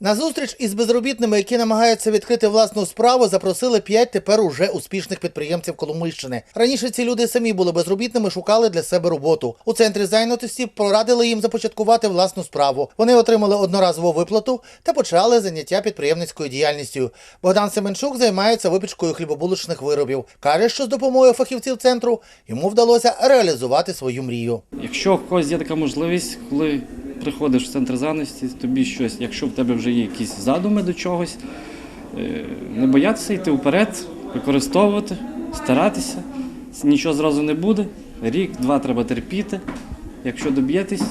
На зустріч із безробітними, які намагаються відкрити власну справу, запросили п'ять тепер уже успішних підприємців Коломийщини. Раніше ці люди самі були безробітними, шукали для себе роботу. У центрі зайнятості порадили їм започаткувати власну справу. Вони отримали одноразову виплату та почали заняття підприємницькою діяльністю. Богдан Семенчук займається випічкою хлібобулочних виробів. каже, що з допомогою фахівців центру йому вдалося реалізувати свою мрію. Якщо в когось є така можливість, коли приходиш в центр зайнятості, тобі щось, якщо в тебе вже є якісь задуми до чогось, е, не боятися йти вперед, використовувати, старатися. Нічого зразу не буде. Рік, два треба терпіти. Якщо доб'єтесь,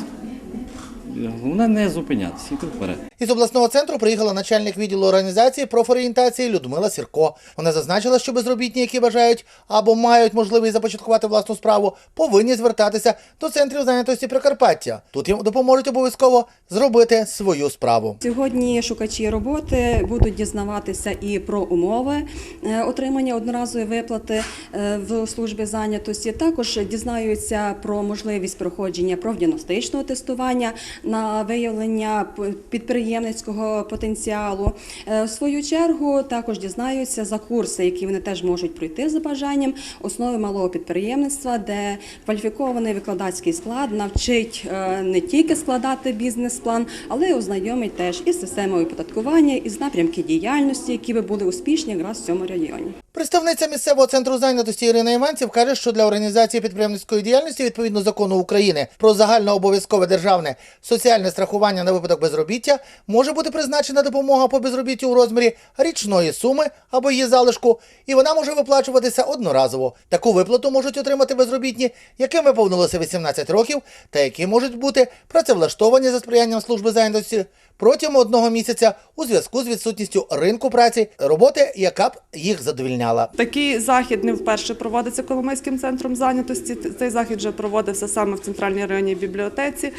головне не зупинятися, йти вперед. Із обласного центру приїхала начальник відділу організації профорієнтації Людмила Сірко. Вона зазначила, що безробітні, які бажають або мають можливість започаткувати власну справу, повинні звертатися до центрів зайнятості Прикарпаття. Тут їм допоможуть обов'язково зробити свою справу. Сьогодні шукачі роботи будуть дізнаватися і про умови е, отримання одноразової виплати е, в службі зайнятості. Також дізнаються про можливість проходження профдіагностичного тестування на виявлення підприємницького потенціалу. Е, В свою чергу також дізнаються за курси, які вони теж можуть пройти за бажанням основи малого підприємництва, де кваліфікований викладацький склад навчить е, не тільки складати бізнес-план, але й ознайомить теж із системою оподаткування, із напрямки діяльності, які би були успішні якраз в цьому районі. Представниця місцевого центру зайнятості Ірина Іванців каже, що для організації підприємницької діяльності відповідно закону України про загальнообов'язкове державне соціальне страхування на випадок безробіття може бути призначена допомога по безробіттю у розмірі річної суми або її залишку, і вона може виплачуватися одноразово. Таку виплату можуть отримати безробітні, яким виповнилося 18 років, та які можуть бути працевлаштовані за сприянням служби зайнятості протягом одного місяця у зв'язку з відсутністю ринку праці роботи, яка б їх задовільняла. Такий захід не вперше проводиться Коломийським центром зайнятості. Цей захід вже проводився саме в центральній районній бібліотеці.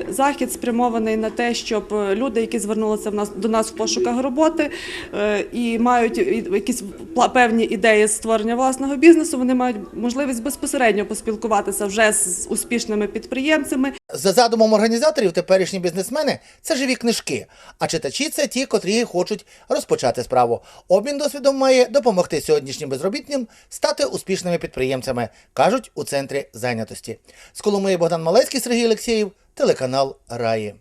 Е, Захід спрямований на те, щоб люди, які звернулися в нас до нас в пошуках роботи е, і мають якісь певні ідеї створення власного бізнесу, вони мають можливість безпосередньо поспілкуватися вже з успішними підприємцями, За задумом організаторів, теперішні бізнесмени це живі книжки, а читачі це ті, котрі хочуть розпочати справу. Обмін досвідом має допомогти сьогоднішнім безробітним стати успішними підприємцями, кажуть у центрі зайнятості. З Коломиї Богдан Малецький, Сергій Олексєєв, телеканал Раї.